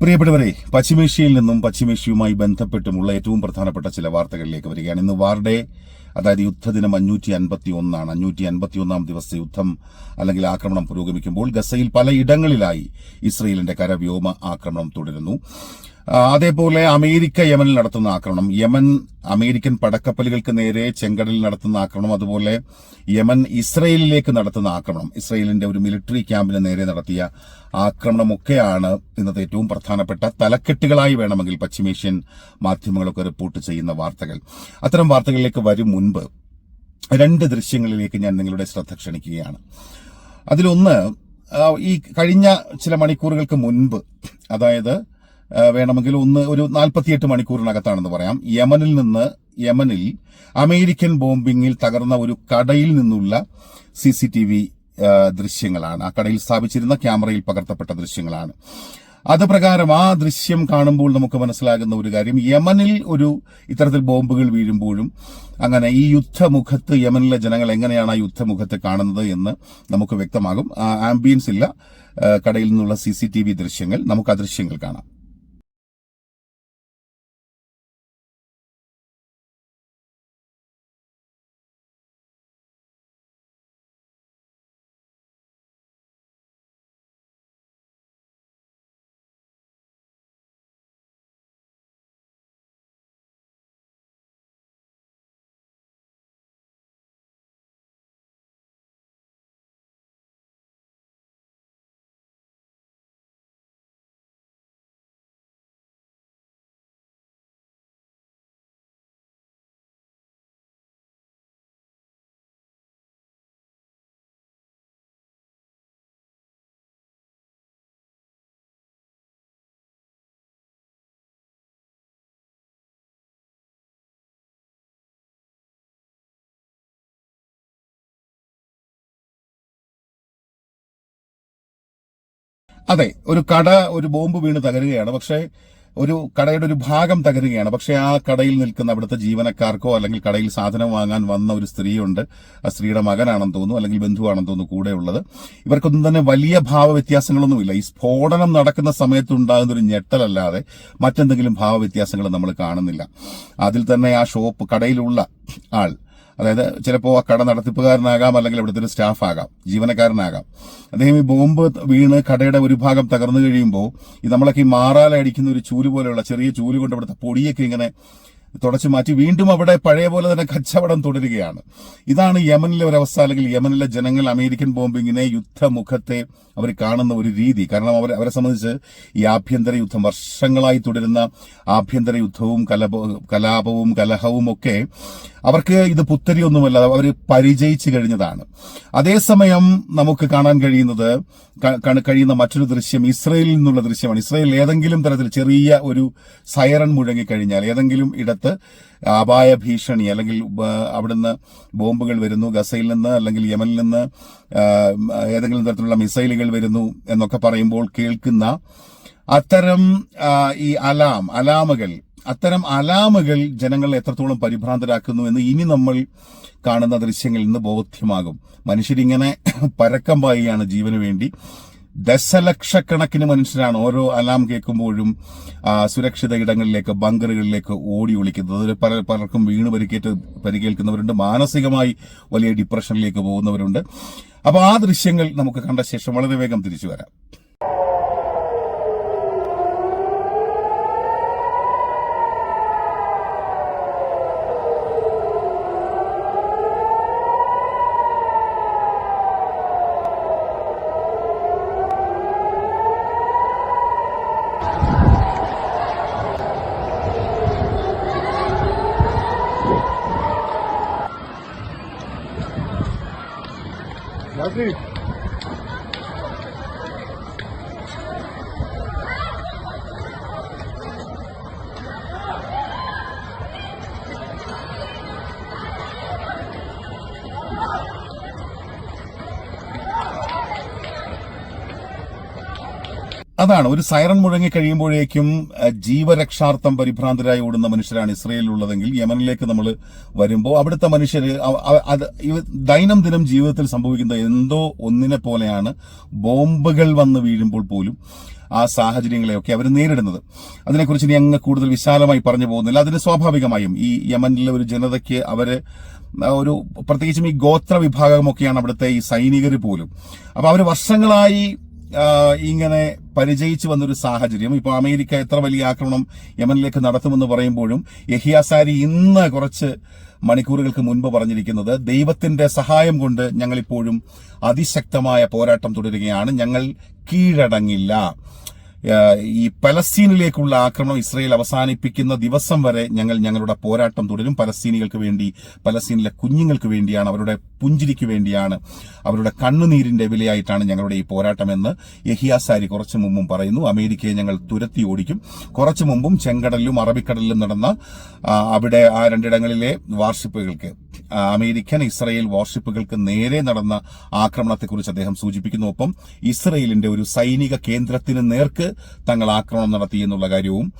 പ്രിയപ്പെട്ടവരെ പശ്ചിമേഷ്യയിൽ നിന്നും പശ്ചിമേഷ്യയുമായി ബന്ധപ്പെട്ടുമുള്ള ഏറ്റവും പ്രധാനപ്പെട്ട ചില വാർത്തകളിലേക്ക് വരികയാണ്. ഇന്ന് വാർഡേ അതായത് യുദ്ധദിനം അഞ്ഞൂറ്റി അൻപത്തി ഒന്നാണ് അഞ്ഞൂറ്റി അൻപത്തി ഒന്നാം ദിവസത്തെ യുദ്ധം അല്ലെങ്കിൽ ആക്രമണം പുരോഗമിക്കുമ്പോൾ ഗസയിൽ പലയിടങ്ങളിലായി ഇസ്രയേലിന്റെ കരവ്യോമ ആക്രമണം തുടരുന്നു. അതേപോലെ അമേരിക്ക യമനിൽ നടത്തുന്ന ആക്രമണം. യമൻ അമേരിക്കൻ പടക്കപ്പലുകൾക്ക് നേരെ ചെങ്കടലിൽ നടത്തുന്ന ആക്രമണം അതുപോലെ യമൻ ഇസ്രയേലിലേക്ക് നടത്തുന്ന ആക്രമണം. ഇസ്രയേലിന്റെ ഒരു മിലിറ്ററി ക്യാമ്പിന് നേരെ നടത്തിയ ആക്രമണമൊക്കെയാണ് ഇന്നത്തെ ഏറ്റവും പ്രധാനപ്പെട്ട തലക്കെട്ടുകളായി വേണമെങ്കിൽ പശ്ചിമേഷ്യൻ മാധ്യമങ്ങളൊക്കെ റിപ്പോർട്ട് ചെയ്യുന്ന വാർത്തകൾ. അത്തരം വാർത്തകളിലേക്ക് വരും മുൻപ് രണ്ട് ദൃശ്യങ്ങളിലേക്ക് ഞാൻ നിങ്ങളുടെ ശ്രദ്ധ ക്ഷണിക്കുകയാണ്. അതിലൊന്ന് ഈ കഴിഞ്ഞ ചില മണിക്കൂറുകൾക്ക് മുൻപ് അതായത് വേണമെങ്കിൽ ഒന്ന് ഒരു നാൽപ്പത്തിയെട്ട് മണിക്കൂറിനകത്താണെന്ന് പറയാം. യമനിൽ നിന്ന് യമനിൽ അമേരിക്കൻ ബോംബിങ്ങിൽ തകർന്ന ഒരു കടയിൽ നിന്നുള്ള സി സി ടി വി ദൃശ്യങ്ങളാണ്. ആ കടയിൽ സ്ഥാപിച്ചിരുന്ന ക്യാമറയിൽ പകർത്തപ്പെട്ട ദൃശ്യങ്ങളാണ്. അത് പ്രകാരം ആ ദൃശ്യം കാണുമ്പോൾ നമുക്ക് മനസ്സിലാകുന്ന ഒരു കാര്യം യമനിൽ ഒരു ഇത്തരത്തിൽ ബോംബുകൾ വീഴുമ്പോഴും അങ്ങനെ ഈ യുദ്ധമുഖത്ത് യമനിലെ ജനങ്ങൾ എങ്ങനെയാണ് ആ യുദ്ധമുഖത്ത് കാണുന്നത് എന്ന് നമുക്ക് വ്യക്തമാകും. ആംബിയൻസ് ഇല്ല. കടയിൽ നിന്നുള്ള സി ദൃശ്യങ്ങൾ. നമുക്ക് ആ ദൃശ്യങ്ങൾ കാണാം. അതെ ഒരു കട ഒരു ബോംബ് വീണ് തകരുകയാണ്. പക്ഷേ ഒരു കടയുടെ ഒരു ഭാഗം തകരുകയാണ്. പക്ഷേ ആ കടയിൽ നിൽക്കുന്ന അവിടുത്തെ ജീവനക്കാർക്കോ അല്ലെങ്കിൽ കടയിൽ സാധനം വാങ്ങാൻ വന്ന ഒരു സ്ത്രീയുണ്ട്. ആ സ്ത്രീയുടെ മകനാണെന്ന് തോന്നുന്നു അല്ലെങ്കിൽ ബന്ധുവാണെന്ന് തോന്നുന്നു കൂടെയുള്ളത്. ഇവർക്കൊന്നും തന്നെ വലിയ ഭാവ വ്യത്യാസങ്ങളൊന്നുമില്ല ഈ സ്ഫോടനം നടക്കുന്ന സമയത്തുണ്ടാകുന്ന ഒരു ഞെട്ടലല്ലാതെ മറ്റെന്തെങ്കിലും ഭാവ വ്യത്യാസങ്ങൾ നമ്മൾ കാണുന്നില്ല. അതിൽ തന്നെ ആ ഷോപ്പ് കടയിലുള്ള ആൾ അതായത് ചിലപ്പോൾ ആ കട നടത്തിപ്പുകാരനാകാം അല്ലെങ്കിൽ ഇവിടുത്തെ ഒരു സ്റ്റാഫാകാം ജീവനക്കാരനാകാം. അദ്ദേഹം ഈ ബോംബ് വീണ് കടയുടെ ഒരു ഭാഗം തകർന്നു കഴിയുമ്പോൾ ഈ നമ്മളൊക്കെ ഈ മാറാല അടിക്കുന്ന ഒരു ചൂൽ പോലെയുള്ള ചെറിയ ചൂൽ കൊണ്ട് ഇവിടുത്തെ പൊടിയൊക്കെ ഇങ്ങനെ തുടച്ചു മാറ്റി വീണ്ടും അവിടെ പഴയ പോലെ തന്നെ കച്ചവടം തുടരുകയാണ്. ഇതാണ് യമനിലെ ഒരവസ്ഥ അല്ലെങ്കിൽ യമനിലെ ജനങ്ങൾ അമേരിക്കൻ ബോംബിങ്ങിനെ യുദ്ധമുഖത്തെ അവർ കാണുന്ന ഒരു രീതി. കാരണം അവർ അവരെ സംബന്ധിച്ച് ഈ ആഭ്യന്തര യുദ്ധം വർഷങ്ങളായി തുടരുന്ന ആഭ്യന്തര യുദ്ധവും കലപ കലാപവും കലഹവും ഒക്കെ അവർക്ക് ഇത് പുത്തരിയൊന്നുമല്ല. അവർ പരിചയിച്ചു കഴിഞ്ഞതാണ്. അതേസമയം നമുക്ക് കാണാൻ കഴിയുന്നത് കഴിയുന്ന മറ്റൊരു ദൃശ്യം ഇസ്രയേലിൽ നിന്നുള്ള ദൃശ്യമാണ്. ഇസ്രയേൽ ഏതെങ്കിലും തരത്തിൽ ചെറിയ ഒരു സൈറൺ മുഴങ്ങിക്കഴിഞ്ഞാൽ ഏതെങ്കിലും ഇടത്ത് അപായ ഭീഷണി അല്ലെങ്കിൽ അവിടുന്ന് ബോംബുകൾ വരുന്നു ഗസയിൽ നിന്ന് അല്ലെങ്കിൽ യമനിൽ നിന്ന് ഏതെങ്കിലും തരത്തിലുള്ള മിസൈലുകൾ വരുന്നു എന്നൊക്കെ പറയുമ്പോൾ കേൾക്കുന്ന അത്തരം ഈ അലാം അലാമുകൾ അത്തരം അലാമുകൾ ജനങ്ങളെ എത്രത്തോളം പരിഭ്രാന്തരാക്കുന്നു എന്ന് ഇനി നമ്മൾ കാണുന്ന ദൃശ്യങ്ങളിൽ നിന്ന് ബോധ്യമാകും. മനുഷ്യരിങ്ങനെ പരക്കം പായുകയാണ് ജീവന് വേണ്ടി. ദശലക്ഷക്കണക്കിന് മനുഷ്യരാണ് ഓരോ അലാം കേൾക്കുമ്പോഴും സുരക്ഷിത ഇടങ്ങളിലേക്ക് ബങ്കറുകളിലേക്ക് ഓടി ഒളിക്കുന്നത്. അതിൽ പല പലർക്കും വീണ് പരിക്കേറ്റ് പരിക്കേൽക്കുന്നവരുണ്ട്. മാനസികമായി വലിയ ഡിപ്രഷനിലേക്ക് പോകുന്നവരുണ്ട്. അപ്പോൾ ആ ദൃശ്യങ്ങൾ നമുക്ക് കണ്ട ശേഷം വളരെ വേഗം തിരിച്ചു വരാം. അതാണ്. ഒരു സൈറൺ മുഴങ്ങി കഴിയുമ്പോഴേക്കും ജീവരക്ഷാർത്ഥം പരിഭ്രാന്തരായി ഓടുന്ന മനുഷ്യരാണ് ഇസ്രയേലിലുള്ളതെങ്കിൽ യമനിലേക്ക് നമ്മൾ വരുമ്പോൾ അവിടുത്തെ മനുഷ്യർ അത് ദൈനംദിനം ജീവിതത്തിൽ സംഭവിക്കുന്ന എന്തോ ഒന്നിനെ പോലെയാണ് ബോംബുകൾ വന്ന് വീഴുമ്പോൾ പോലും ആ സാഹചര്യങ്ങളെയൊക്കെ അവർ നേരിടുന്നത്. അതിനെക്കുറിച്ച് ഇനി അങ്ങ് കൂടുതൽ വിശാലമായി പറഞ്ഞു പോകുന്നില്ല. അതിന് സ്വാഭാവികമായും ഈ യമനിലെ ഒരു ജനതയ്ക്ക് അവർ ഒരു പ്രത്യേകിച്ചും ഈ ഗോത്ര വിഭാഗമൊക്കെയാണ് അവിടുത്തെ ഈ സൈനികർ പോലും. അപ്പൊ അവർ വർഷങ്ങളായി ഇങ്ങനെ പരിചയിച്ചു വന്നൊരു സാഹചര്യം. ഇപ്പോൾ അമേരിക്ക എത്ര വലിയ ആക്രമണം യമനിലേക്ക് നടത്തുമെന്ന് പറയുമ്പോഴും യഹിയാസാരി ഇന്ന് കുറച്ച് മണിക്കൂറുകൾക്ക് മുൻപ് പറഞ്ഞിരിക്കുന്നത് ദൈവത്തിന്റെ സഹായം കൊണ്ട് ഞങ്ങളിപ്പോഴും അതിശക്തമായ പോരാട്ടം തുടരുകയാണ്. ഞങ്ങൾ കീഴടങ്ങില്ല. ഈ പലസ്തീനിലേക്കുള്ള ആക്രമണം ഇസ്രയേൽ അവസാനിപ്പിക്കുന്ന ദിവസം വരെ ഞങ്ങൾ ഞങ്ങളുടെ പോരാട്ടം തുടരും. പലസ്തീനികൾക്ക് വേണ്ടി പലസ്തീനിലെ കുഞ്ഞുങ്ങൾക്ക് വേണ്ടിയാണ് അവരുടെ പുഞ്ചിരിക്ക് വേണ്ടിയാണ് അവരുടെ കണ്ണുനീരിന്റെ വിലയായിട്ടാണ് ഞങ്ങളുടെ ഈ പോരാട്ടമെന്ന് യഹിയാസാരി കുറച്ചു മുമ്പും പറയുന്നു. അമേരിക്കയെ ഞങ്ങൾ തുരത്തി ഓടിക്കും. കുറച്ചു മുമ്പും ചെങ്കടലിലും അറബിക്കടലിലും നടന്ന അവിടെ ആ രണ്ടിടങ്ങളിലെ വാർഷിപ്പുകൾക്ക് അമേരിക്കൻ ഇസ്രയേൽ വാർഷിപ്പുകൾക്ക് നേരെ നടന്ന ആക്രമണത്തെക്കുറിച്ച് അദ്ദേഹം സൂചിപ്പിക്കുന്നു. ഒപ്പം ഇസ്രയേലിന്റെ ഒരു സൈനിക കേന്ദ്രത്തിന് നേർക്ക് തങ്ങൾ ആക്രമണം നടത്തി എന്നുള്ള കാര്യവും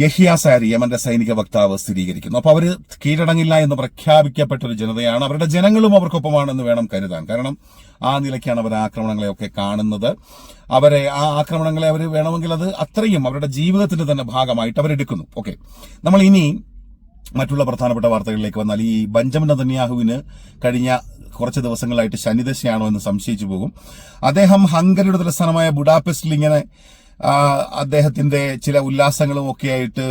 യഹിയാസാരി യമന്റെ സൈനിക വക്താവ് സ്ഥിരീകരിക്കുന്നു. അപ്പൊ അവർ കീഴടങ്ങില്ല എന്ന് പ്രഖ്യാപിക്കപ്പെട്ട ഒരു ജനതയാണ്. അവരുടെ ജനങ്ങളും അവർക്കൊപ്പമാണെന്ന് വേണം കരുതാൻ. കാരണം ആ നിലയ്ക്കാണ് അവർ ആക്രമണങ്ങളെയൊക്കെ കാണുന്നത്. അവരെ ആ ആക്രമണങ്ങളെ അവർ വേണമെങ്കിൽ അത് അത്രയും അവരുടെ ജീവിതത്തിന്റെ തന്നെ ഭാഗമായിട്ട് അവരെടുക്കുന്നു. ഓക്കെ. നമ്മൾ ഇനി മറ്റുള്ള പ്രധാനപ്പെട്ട വാർത്തകളിലേക്ക് വന്നാൽ ഈ ബഞ്ചമിൻ നതന്യാഹുവിന് കഴിഞ്ഞ കുറച്ച് ദിവസങ്ങളായിട്ട് ശനിദശയാണോ എന്ന് സംശയിച്ചു പോകും. അദ്ദേഹം ഹംഗറിയുടെ തലസ്ഥാനമായ ബുഡാപെസ്റ്റിൽ ഇങ്ങനെ അദ്ദേഹത്തിന്റെ ചില ഉല്ലാസങ്ങളും ഒക്കെ ആയിട്ട്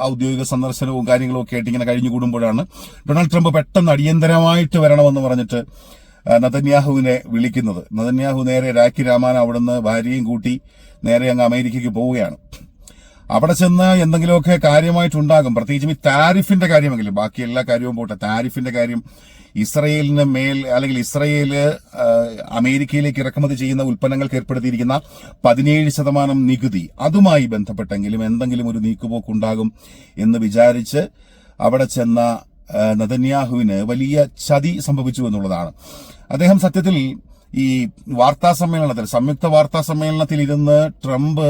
ഔദ്യോഗിക സന്ദർശനവും കാര്യങ്ങളും ഒക്കെ ആയിട്ട് ഇങ്ങനെ കഴിഞ്ഞുകൂടുമ്പോഴാണ് ഡൊണാൾഡ് ട്രംപ് പെട്ടെന്ന് അടിയന്തരമായിട്ട് വരണമെന്ന് പറഞ്ഞിട്ട് നതന്യാഹുവിനെ വിളിക്കുന്നത്. നതന്യാഹു നേരെ രാഖി രാമാൻ അവിടുന്ന് ഭാര്യയും കൂട്ടി നേരെ അങ്ങ് അമേരിക്കയ്ക്ക് പോവുകയാണ്. അവിടെ ചെന്ന് എന്തെങ്കിലുമൊക്കെ കാര്യമായിട്ടുണ്ടാകും. പ്രത്യേകിച്ചും ഈ താരിഫിന്റെ കാര്യമെങ്കിലും. ബാക്കി എല്ലാ കാര്യവും പോട്ടെ. താരിഫിന്റെ കാര്യം ഇസ്രയേലിന് മേൽ അല്ലെങ്കിൽ ഇസ്രയേൽ അമേരിക്കയിലേക്ക് ഇറക്കുമതി ചെയ്യുന്ന ഉൽപ്പന്നങ്ങൾക്ക് ഏർപ്പെടുത്തിയിരിക്കുന്ന പതിനേഴ് ശതമാനം നികുതി അതുമായി ബന്ധപ്പെട്ടെങ്കിലും എന്തെങ്കിലും ഒരു നീക്കുപോക്കുണ്ടാകും എന്ന് വിചാരിച്ച് അവിടെ ചെന്ന നദന്യാഹുവിന് വലിയ ചതി സംഭവിച്ചു എന്നുള്ളതാണ്. അദ്ദേഹം സത്യത്തിൽ ഈ വാർത്താ സമ്മേളനത്തിൽ സംയുക്ത വാർത്താ സമ്മേളനത്തിൽ ഇരുന്ന് ട്രംപ്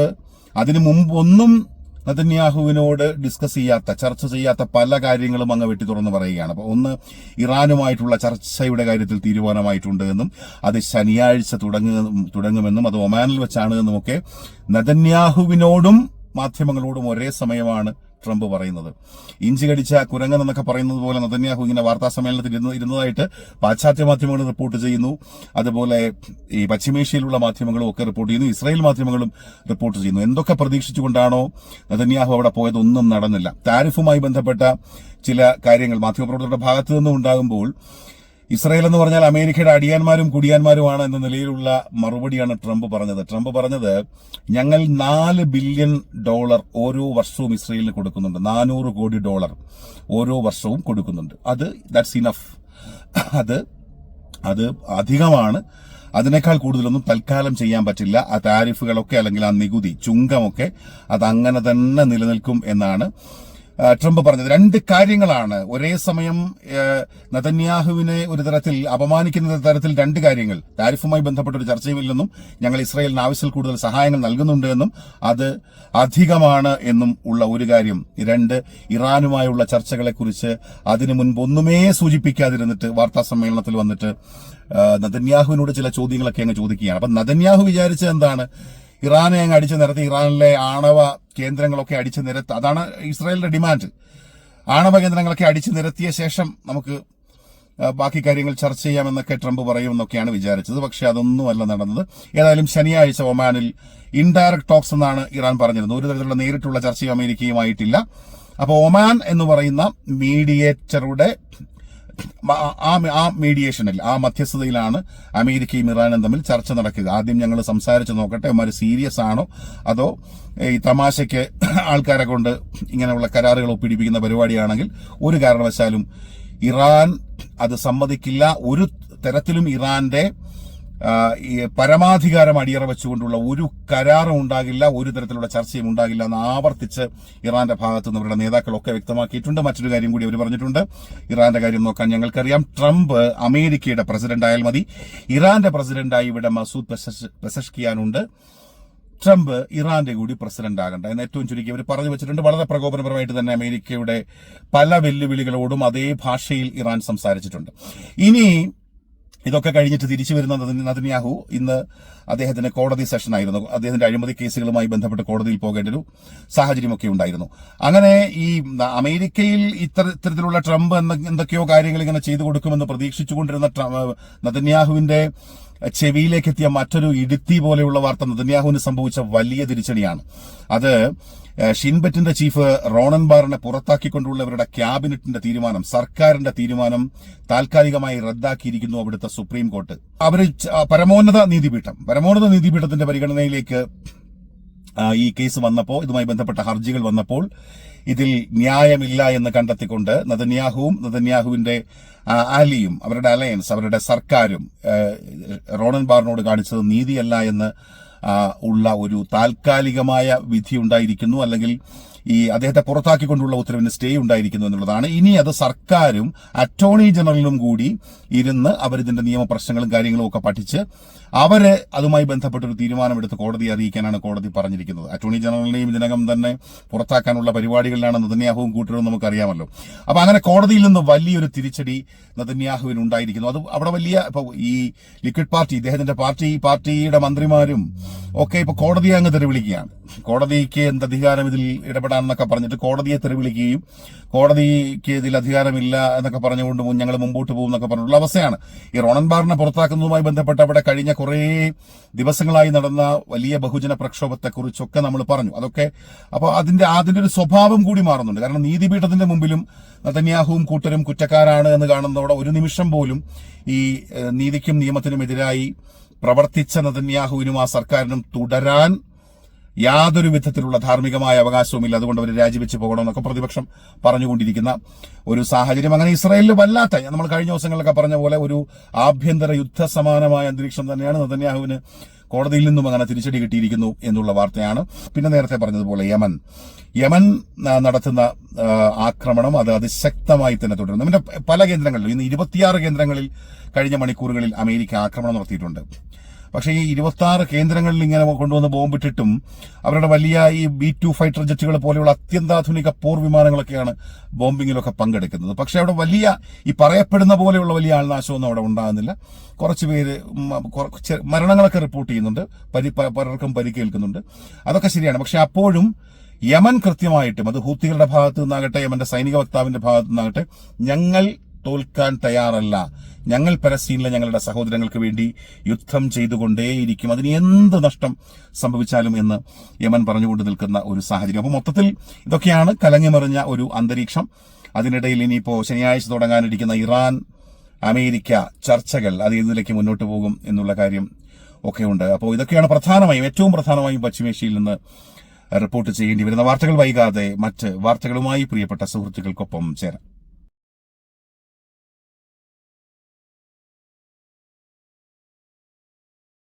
അതിനു മുമ്പ് ഒന്നും നതന്യാഹുവിനോട് ഡിസ്കസ് ചെയ്യാത്ത ചർച്ച ചെയ്യാത്ത പല കാര്യങ്ങളും അങ്ങ് വെട്ടി തുറന്ന് പറയുകയാണ്. അപ്പോൾ ഒന്ന് ഇറാനുമായിട്ടുള്ള ചർച്ചയുടെ കാര്യത്തിൽ തീരുമാനമായിട്ടുണ്ട് എന്നും അത് ശനിയാഴ്ച തുടങ്ങും തുടങ്ങുമെന്നും അത് ഒമാനിൽ വെച്ചാണ് എന്നുമൊക്കെ നതന്യാഹുവിനോടും മാധ്യമങ്ങളോടും ഒരേ സമയമാണ് ട്രംപ് പറയുന്നത്. ഇഞ്ചി കടിച്ച കുരങ്ങൻ എന്നൊക്കെ പറയുന്നത് പോലെ നതന്യാഹു ഇങ്ങനെ വാർത്താ സമ്മേളനത്തിൽ ഇരുന്ന് ഇരുന്നതായിട്ട് പാശ്ചാത്യ മാധ്യമങ്ങൾ റിപ്പോർട്ട് ചെയ്യുന്നു. അതുപോലെ ഈ പശ്ചിമേഷ്യയിലുള്ള മാധ്യമങ്ങളും ഒക്കെ റിപ്പോർട്ട് ചെയ്യുന്നു. ഇസ്രായേൽ മാധ്യമങ്ങളും റിപ്പോർട്ട് ചെയ്യുന്നു. എന്തൊക്കെ പ്രതീക്ഷിച്ചുകൊണ്ടാണോ നതന്യാഹു അവിടെ പോയത് ഒന്നും നടന്നില്ല. താരിഫുമായി ബന്ധപ്പെട്ട ചില കാര്യങ്ങൾ മാധ്യമപ്രവർത്തകരുടെ ഭാഗത്തു നിന്നും ഉണ്ടാകുമ്പോൾ ഇസ്രായേൽ എന്ന് പറഞ്ഞാൽ അമേരിക്കയുടെ അടിയാന്മാരും കുടിയാന്മാരുമാണ് എന്ന നിലയിലുള്ള മറുപടിയാണ് ട്രംപ് പറഞ്ഞത്. ട്രംപ് പറഞ്ഞത് ഞങ്ങൾ നാല് ബില്യൺ ഡോളർ ഓരോ വർഷവും ഇസ്രയേലിന് കൊടുക്കുന്നുണ്ട്. നാനൂറ് കോടി ഡോളർ ഓരോ വർഷവും കൊടുക്കുന്നുണ്ട്. അത് ദാറ്റ്സ് ഇനഫ് അത് അത് അധികമാണ്. അതിനേക്കാൾ കൂടുതലൊന്നും തൽക്കാലം ചെയ്യാൻ പറ്റില്ല. ആ താരിഫുകളൊക്കെ അല്ലെങ്കിൽ ആ നികുതി ചുങ്കമൊക്കെ അത് അങ്ങനെ തന്നെ നിലനിൽക്കും എന്നാണ് ട്രംപ് പറഞ്ഞത്. രണ്ട് കാര്യങ്ങളാണ്. ഒരേ സമയം നതന്യാഹുവിനെ ഒരു തരത്തിൽ അപമാനിക്കുന്ന തരത്തിൽ രണ്ട് കാര്യങ്ങൾ. താരിഫുമായി ബന്ധപ്പെട്ട ഒരു ചർച്ചയുമില്ലെന്നും ഞങ്ങൾ ഇസ്രായേലിന് ആവശ്യത്തിൽ കൂടുതൽ സഹായങ്ങൾ നൽകുന്നുണ്ട് എന്നും അത് അധികമാണ് എന്നും ഉള്ള ഒരു കാര്യം. രണ്ട് ഇറാനുമായുള്ള ചർച്ചകളെക്കുറിച്ച് അതിനു മുൻപ് ഒന്നുമേ സൂചിപ്പിക്കാതിരുന്നിട്ട് വാർത്താ സമ്മേളനത്തിൽ വന്നിട്ട് നതന്യാഹുവിനോട് ചില ചോദ്യങ്ങളൊക്കെ അങ്ങ് ചോദിക്കുകയാണ്. അപ്പൊ നതന്യാഹു വിചാരിച്ചത് എന്താണ്? ഇറാനെ അങ്ങ് അടിച്ചു നിരത്തി. ഇറാനിലെ ആണവ കേന്ദ്രങ്ങളൊക്കെ അടിച്ചു നിരത്തി. അതാണ് ഇസ്രായേലിന്റെ ഡിമാൻഡ്. ആണവ കേന്ദ്രങ്ങളൊക്കെ അടിച്ചു നിരത്തിയ ശേഷം നമുക്ക് ബാക്കി കാര്യങ്ങൾ ചർച്ച ചെയ്യാമെന്നൊക്കെ ട്രംപ് പറയുമെന്നൊക്കെയാണ് വിചാരിച്ചത്. പക്ഷേ അതൊന്നുമല്ല നടന്നത്. ഏതായാലും ശനിയാഴ്ച ഒമാനിൽ ഇൻഡയറക്ട് ടോക്സ് എന്നാണ് ഇറാൻ പറഞ്ഞിരുന്നത്. ഒരു തരത്തിലുള്ള നേരിട്ടുള്ള ചർച്ചയും അമേരിക്കയുമായിട്ടില്ല. അപ്പോൾ ഒമാൻ എന്ന് പറയുന്ന മീഡിയേറ്ററുടെ ആ ആ മീഡിയേഷനിൽ ആ മധ്യസ്ഥതയിലാണ് അമേരിക്കയും ഇറാനും തമ്മിൽ ചർച്ച നടക്കുക ആദ്യം ഞങ്ങൾ സംസാരിച്ച് നോക്കട്ടെ അവന്മാർ സീരിയസ് ആണോ അതോ ഈ തമാശയ്ക്ക് ആൾക്കാരെ കൊണ്ട് ഇങ്ങനെയുള്ള കരാറുകൾ ഒപ്പിടിപ്പിക്കുന്ന പരിപാടിയാണെങ്കിൽ ഒരു കാരണവശാലും ഇറാൻ അത് സമ്മതിക്കില്ല. ഒരു തരത്തിലും ഇറാന്റെ ഈ പരമാധികാരം അടിയറ വെച്ചുകൊണ്ടുള്ള ഒരു കരാറും ഉണ്ടാകില്ല ഒരു തരത്തിലുള്ള ചർച്ചയും ഉണ്ടാകില്ല എന്ന് ആവർത്തിച്ച് ഇറാന്റെ ഭാഗത്തു നിന്ന് അവരുടെ നേതാക്കളൊക്കെ വ്യക്തമാക്കിയിട്ടുണ്ട്. മറ്റൊരു കാര്യം കൂടി അവർ പറഞ്ഞിട്ടുണ്ട്. ഇറാന്റെ കാര്യം നോക്കാൻ ഞങ്ങൾക്കറിയാം. ട്രംപ് അമേരിക്കയുടെ പ്രസിഡന്റ് ആയാൽ മതി. ഇറാന്റെ പ്രസിഡന്റായി ഇവിടെ മസൂദ് പെസഷ്- പെസഷ്കിയാനുണ്ട്. ട്രംപ് ഇറാന്റെ കൂടി പ്രസിഡന്റ് ആകണ്ട എന്ന് ഏറ്റവും ചുരുക്കി അവർ പറഞ്ഞു വെച്ചിട്ടുണ്ട്. വളരെ പ്രകോപനപരമായിട്ട് തന്നെ അമേരിക്കയുടെ പല വെല്ലുവിളികളോടും അതേ ഭാഷയിൽ ഇറാൻ സംസാരിച്ചിട്ടുണ്ട്. ഇനി ഇതൊക്കെ കഴിഞ്ഞിട്ട് തിരിച്ചു വരുന്ന നദന്യാഹു ഇന്ന് അദ്ദേഹത്തിന്റെ കോടതി സെഷനായിരുന്നു. അദ്ദേഹത്തിന്റെ അഴിമതി കേസുകളുമായി ബന്ധപ്പെട്ട് കോടതിയിൽ പോകേണ്ട ഒരു സാഹചര്യമൊക്കെ ഉണ്ടായിരുന്നു. അങ്ങനെ ഈ അമേരിക്കയിൽ ഇത്തരത്തിലുള്ള ട്രംപ് എന്തൊക്കെയോ കാര്യങ്ങൾ ഇങ്ങനെ ചെയ്തു കൊടുക്കുമെന്ന് പ്രതീക്ഷിച്ചുകൊണ്ടിരുന്ന ട്ര- നദന്യാഹുവിന്റെ ചെവിയിലേക്ക് എത്തിയ മറ്റൊരു ഇടുത്തി പോലെയുള്ള വാർത്ത നദന്യാഹുവിന് സംഭവിച്ച വലിയ തിരിച്ചടിയാണ്. അത് ഷിൻബെറ്റിന്റെ ചീഫ് റോണൻ ബാറിനെ പുറത്താക്കിക്കൊണ്ടുള്ളവരുടെ ക്യാബിനറ്റിന്റെ തീരുമാനം സർക്കാരിന്റെ തീരുമാനം താൽക്കാലികമായി റദ്ദാക്കിയിരിക്കുന്നു അവിടുത്തെ സുപ്രീം കോർട്ട്. അവർ പരമോന്നത നീതിപീഠം പരമോന്നത നീതിപീഠത്തിന്റെ പരിഗണനയിലേക്ക് ഈ കേസ് വന്നപ്പോൾ ഇതുമായി ബന്ധപ്പെട്ട ഹർജികൾ വന്നപ്പോൾ ഇതിൽ ന്യായമില്ല എന്ന് കണ്ടെത്തിക്കൊണ്ട് നദന്യാഹുവും നദന്യാഹുവിന്റെ ആലിയും അവരുടെ അലയൻസ് അവരുടെ സർക്കാരും റോണൻ ബാറിനോട് കാണിച്ചത് നീതിയല്ല എന്ന് ഉള്ള ഒരു താൽക്കാലികമായ വിധി ഉണ്ടായിരിക്കുന്നു അല്ലെങ്കിൽ ഈ അദ്ദേഹത്തെ പുറത്താക്കിക്കൊണ്ടുള്ള ഉത്തരവിന് സ്റ്റേ ഉണ്ടായിരിക്കുന്നു എന്നുള്ളതാണ്. ഇനി അത് സർക്കാരും അറ്റോർണി ജനറലും കൂടി ഇരുന്ന് അവരിതിന്റെ നിയമപ്രശ്നങ്ങളും കാര്യങ്ങളും ഒക്കെ പഠിച്ച് അവരെ അതുമായി ബന്ധപ്പെട്ട ഒരു തീരുമാനമെടുത്ത് കോടതിയെ അറിയിക്കാനാണ് കോടതി പറഞ്ഞിരിക്കുന്നത്. അറ്റോർണി ജനറലിനെയും ഇതിനകം തന്നെ പുറത്താക്കാനുള്ള പരിപാടികളിലാണ് നദന്യാഹുവും കൂട്ടരും നമുക്കറിയാമല്ലോ. അപ്പൊ അങ്ങനെ കോടതിയിൽ നിന്ന് വലിയൊരു തിരിച്ചടി നദന്യാഹുവിന് ഉണ്ടായിരിക്കുന്നു. അത് അവിടെ വലിയ ഇപ്പൊ ഈ ലിക്വിഡ് പാർട്ടി ഇദ്ദേഹത്തിന്റെ പാർട്ടി പാർട്ടിയുടെ മന്ത്രിമാരും ഒക്കെ ഇപ്പൊ കോടതിയെ അങ്ങ് തെരുവിളിക്കുകയാണ് കോടതിക്ക് എന്ത് അധികാരം ഇതിൽ ഇടപെടാമെന്നൊക്കെ പറഞ്ഞിട്ട് കോടതിയെ തെരുവിളിക്കുകയും കോടതിക്ക് ഇതിൽ അധികാരമില്ല എന്നൊക്കെ പറഞ്ഞുകൊണ്ട് ഞങ്ങൾ മുമ്പോട്ട് പോകും എന്നൊക്കെ പറഞ്ഞിട്ടുള്ള അവസ്ഥയാണ്. ഈ റോണൻ ബാറിനെ പുറത്താക്കുന്നതുമായി ബന്ധപ്പെട്ട് അവിടെ കഴിഞ്ഞ കുറേ ദിവസങ്ങളായി നടന്ന വലിയ ബഹുജന പ്രക്ഷോഭത്തെക്കുറിച്ചൊക്കെ നമ്മൾ പറഞ്ഞു. അതൊക്കെ അപ്പോൾ അതിന്റെ അതിന്റെ ഒരു സ്വഭാവം കൂടി മാറുന്നുണ്ട്. കാരണം നീതിപീഠത്തിന്റെ മുമ്പിലും നതന്യാഹുവും കൂട്ടരും കുറ്റക്കാരാണ് എന്ന് കാണുന്നതോടെ ഒരു നിമിഷം പോലും ഈ നീതിക്കും നിയമത്തിനും എതിരായി പ്രവർത്തിച്ച നദന്യാഹുവിനും ആ സർക്കാരിനും തുടരാൻ യാതൊരു വിധത്തിലുള്ള ധാർമ്മികമായ അവകാശവുമില്ല. അതുകൊണ്ട് അവർ രാജിവെച്ച് പോകണമെന്നൊക്കെ പ്രതിപക്ഷം പറഞ്ഞുകൊണ്ടിരിക്കുന്ന ഒരു സാഹചര്യം. അങ്ങനെ ഇസ്രായേലിൽ വല്ലാത്ത നമ്മൾ കഴിഞ്ഞ ദിവസങ്ങളിലൊക്കെ പറഞ്ഞ പോലെ ഒരു ആഭ്യന്തര യുദ്ധ സമാനമായ അന്തരീക്ഷം തന്നെയാണ് നതന്യാഹുവിന് കോടതിയിൽ നിന്നും അങ്ങനെ തിരിച്ചടി കിട്ടിയിരിക്കുന്നു എന്നുള്ള വാർത്തയാണ് പിന്നെ നേരത്തെ പറഞ്ഞതുപോലെ യമൻ. യമൻ നടത്തുന്ന ആക്രമണം അത് അതിശക്തമായി തന്നെ തുടരുന്നു. പിന്നെ പല കേന്ദ്രങ്ങളിലും ഇന്ന് ഇരുപത്തിയാറ് കേന്ദ്രങ്ങളിൽ കഴിഞ്ഞ മണിക്കൂറുകളിൽ അമേരിക്ക ആക്രമണം നടത്തിയിട്ടുണ്ട്. പക്ഷേ ഈ ഇരുപത്തി ആറ് കേന്ദ്രങ്ങളിൽ ഇങ്ങനെ കൊണ്ടുവന്ന് ബോംബിട്ടിട്ടും അവരുടെ വലിയ ഈ ബി ടു ഫൈറ്റർ ജെറ്റുകൾ പോലെയുള്ള അത്യന്താധുനിക പോർ വിമാനങ്ങളൊക്കെയാണ് ബോംബിങ്ങിലൊക്കെ പങ്കെടുക്കുന്നത്. പക്ഷേ അവിടെ വലിയ ഈ പറയപ്പെടുന്ന പോലെയുള്ള വലിയ ആൾനാശമൊന്നും അവിടെ ഉണ്ടാകുന്നില്ല. കുറച്ച് പേര് മരണങ്ങളൊക്കെ റിപ്പോർട്ട് ചെയ്യുന്നുണ്ട്. പരി പലർക്കും പരിക്കേൽക്കുന്നുണ്ട്. അതൊക്കെ ശരിയാണ്. പക്ഷെ അപ്പോഴും യമൻ കൃത്യമായിട്ടും അത് ഹൂത്തികളുടെ ഭാഗത്തു നിന്നാകട്ടെ യമന്റെ സൈനിക വക്താവിന്റെ ഭാഗത്തു നിന്നാകട്ടെ ഞങ്ങൾ തോൽക്കാൻ തയ്യാറല്ല. ഞങ്ങൾ പലസ്തീനിലെ ഞങ്ങളുടെ സഹോദരങ്ങൾക്ക് വേണ്ടി യുദ്ധം ചെയ്തുകൊണ്ടേയിരിക്കും. അതിന് എന്ത് നഷ്ടം സംഭവിച്ചാലും എന്ന് യമൻ പറഞ്ഞുകൊണ്ട് നിൽക്കുന്ന ഒരു സാഹചര്യം. അപ്പോൾ മൊത്തത്തിൽ ഇതൊക്കെയാണ് കലങ്ങിമറിഞ്ഞ ഒരു അന്തരീക്ഷം. അതിനിടയിൽ ഇനിയിപ്പോൾ ശനിയാഴ്ച തുടങ്ങാനിരിക്കുന്ന ഇറാൻ അമേരിക്ക ചർച്ചകൾ അത് ഏതിലേക്ക് മുന്നോട്ട് പോകും എന്നുള്ള കാര്യം ഒക്കെ ഉണ്ട് അപ്പോൾ ഇതൊക്കെയാണ് പ്രധാനമായും ഏറ്റവും പ്രധാനമായും പശ്ചിമേഷ്യയിൽ നിന്ന് റിപ്പോർട്ട് ചെയ്യേണ്ടി വരുന്ന വാർത്തകൾ. വൈകാതെ മറ്റ് വാർത്തകളുമായി പ്രിയപ്പെട്ട സുഹൃത്തുക്കൾക്കൊപ്പം ചേരാം.